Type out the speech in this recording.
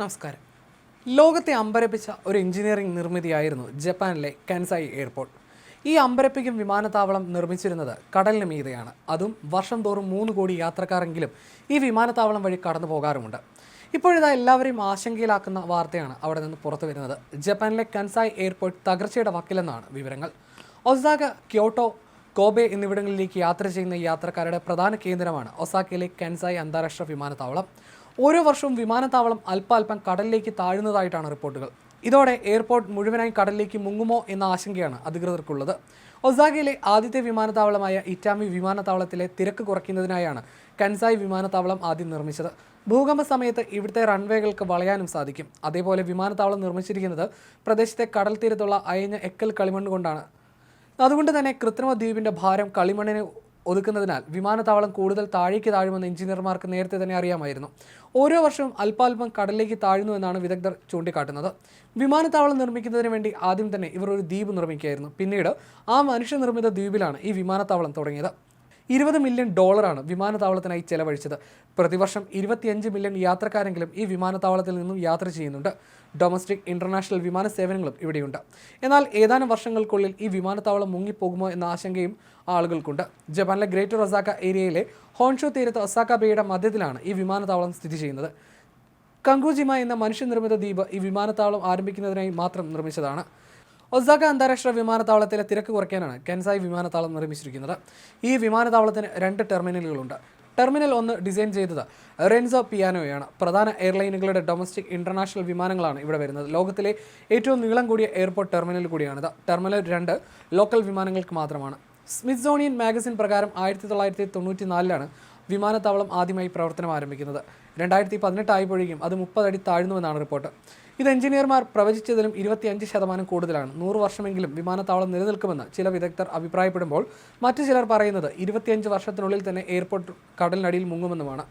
നമസ്കാരം. ലോകത്തെ അമ്പരപ്പിച്ച ഒരു എഞ്ചിനീയറിംഗ് നിർമ്മിതിയായിരുന്നു ജപ്പാനിലെ കൻസായി എയർപോർട്ട്. ഈ അമ്പരപ്പിക്കും വിമാനത്താവളം നിർമ്മിച്ചിരുന്നത് കടലിന് മീതെയാണ്. അതും വർഷം തോറും മൂന്ന് കോടി യാത്രക്കാരെങ്കിലും ഈ വിമാനത്താവളം വഴി കടന്നു പോകാറുമുണ്ട്. ഇപ്പോഴിതാ എല്ലാവരെയും ആശങ്കയിലാക്കുന്ന വാർത്തയാണ് അവിടെ നിന്ന് പുറത്തു വരുന്നത്. ജപ്പാനിലെ കൻസായി എയർപോർട്ട് തകർച്ചയുടെ വക്കിലെന്നാണ് വിവരങ്ങൾ. ഒസാക ക്യോട്ടോ കോബെ എന്നിവിടങ്ങളിലേക്ക് യാത്ര ചെയ്യുന്ന യാത്രക്കാരുടെ പ്രധാന കേന്ദ്രമാണ് ഒസാക്കയിലെ കൻസായി അന്താരാഷ്ട്ര വിമാനത്താവളം. ഓരോ വർഷവും വിമാനത്താവളം അല്പാൽപ്പം കടലിലേക്ക് താഴുന്നതായിട്ടാണ് റിപ്പോർട്ടുകൾ. ഇതോടെ എയർപോർട്ട് മുഴുവനായി കടലിലേക്ക് മുങ്ങുമോ എന്ന ആശങ്കയാണ് അധികൃതർക്കുള്ളത്. ഒസാഗയിലെ ആദ്യത്തെ വിമാനത്താവളമായ ഇറ്റാമി വിമാനത്താവളത്തിലെ തിരക്ക് കുറയ്ക്കുന്നതിനായാണ് കൻസായി വിമാനത്താവളം ആദ്യം നിർമ്മിച്ചത്. ഭൂകമ്പ സമയത്ത് ഇവിടുത്തെ റൺവേകൾക്ക് വളയാനും സാധിക്കും. അതേപോലെ വിമാനത്താവളം നിർമ്മിച്ചിരിക്കുന്നത് പ്രദേശത്തെ കടൽ തീരത്തുള്ള അയഞ്ഞ എക്കൽ കളിമണ്ണ് കൊണ്ടാണ്. അതുകൊണ്ട് തന്നെ കൃത്രിമ ദ്വീപിന്റെ ഭാരം കളിമണ്ണിനെ ഒതുക്കുന്നതിനാൽ വിമാനത്താവളം കൂടുതൽ താഴേക്ക് താഴുമെന്ന് എഞ്ചിനീയർമാർക്ക് നേരത്തെ തന്നെ അറിയാമായിരുന്നു. ഓരോ വർഷവും അല്പാൽപം കടലിലേക്ക് താഴുന്നു എന്നാണ് വിദഗ്ധർ ചൂണ്ടിക്കാട്ടുന്നത്. വിമാനത്താവളം നിർമ്മിക്കുന്നതിന് വേണ്ടി ആദ്യം തന്നെ ഇവർ ഒരു ദ്വീപ് നിർമ്മിക്കുകയായിരുന്നു. പിന്നീട് ആ മനുഷ്യനിർമ്മിത ദ്വീപിലാണ് ഈ വിമാനത്താവളം തുടങ്ങിയത്. ഇരുപത് മില്യൺ ഡോളറാണ് വിമാനത്താവളത്തിനായി ചെലവഴിച്ചത്. പ്രതിവർഷം ഇരുപത്തിയഞ്ച് മില്യൺ യാത്രക്കാരെങ്കിലും ഈ വിമാനത്താവളത്തിൽ നിന്നും യാത്ര ചെയ്യുന്നുണ്ട്. ഡൊമസ്റ്റിക് ഇന്റർനാഷണൽ വിമാന സേവനങ്ങളും ഇവിടെയുണ്ട്. എന്നാൽ ഏതാനും വർഷങ്ങൾക്കുള്ളിൽ ഈ വിമാനത്താവളം മുങ്ങിപ്പോകുമോ എന്ന ആശങ്കയും ആളുകൾക്കുണ്ട്. ജപ്പാനിലെ ഗ്രേറ്റർ ഒസാക്ക ഏരിയയിലെ ഹോൺഷോ തീരത്ത് ഒസാക്ക ബേയുടെ മധ്യത്തിലാണ് ഈ വിമാനത്താവളം സ്ഥിതി ചെയ്യുന്നത്. കങ്കുജിമ എന്ന മനുഷ്യനിർമ്മിത ദ്വീപ് ഈ വിമാനത്താവളം ആരംഭിക്കുന്നതിനായി മാത്രം നിർമ്മിച്ചതാണ്. ഒസാക അന്താരാഷ്ട്ര വിമാനത്താവളത്തിലെ തിരക്ക് കുറയ്ക്കാനാണ് കെൻസായി വിമാനത്താവളം നിർമ്മിച്ചിരിക്കുന്നത്. ഈ വിമാനത്താവളത്തിന് രണ്ട് ടെർമിനലുകളുണ്ട്. ടെർമിനൽ ഒന്ന് ഡിസൈൻ ചെയ്തത് റെൻസോ പിയാനോയാണ്. പ്രധാന എയർലൈനുകളുടെ ഡൊമസ്റ്റിക് ഇന്റർനാഷണൽ വിമാനങ്ങളാണ് ഇവിടെ വരുന്നത്. ലോകത്തിലെ ഏറ്റവും നീളം കൂടിയ എയർപോർട്ട് ടെർമിനൽ കൂടിയാണിത്. ടെർമിനൽ രണ്ട് ലോക്കൽ വിമാനങ്ങൾക്ക് മാത്രമാണ്. സ്മിത്സോണിയൻ മാഗസിൻ പ്രകാരം ആയിരത്തി തൊള്ളായിരത്തി തൊണ്ണൂറ്റി നാലിലാണ് വിമാനത്താവളം ആദ്യമായി പ്രവർത്തനം ആരംഭിക്കുന്നത്. രണ്ടായിരത്തി പതിനെട്ടായപ്പോഴേക്കും അത് മുപ്പതടി താഴ്ന്നുവെന്നാണ് റിപ്പോർട്ട്. ഇത് എഞ്ചിനീയർമാർ പ്രവചിച്ചതിലും ഇരുപത്തിയഞ്ച് ശതമാനം കൂടുതലാണ്. നൂറ് വർഷമെങ്കിലും വിമാനത്താവളം നിലനിൽക്കുമെന്ന് ചില വിദഗ്ധർ അഭിപ്രായപ്പെടുമ്പോൾ മറ്റു ചിലർ പറയുന്നത് ഇരുപത്തിയഞ്ച് വർഷത്തിനുള്ളിൽ തന്നെ എയർപോർട്ട് കടലിനടിയിൽ മുങ്ങുമെന്നുമാണ്.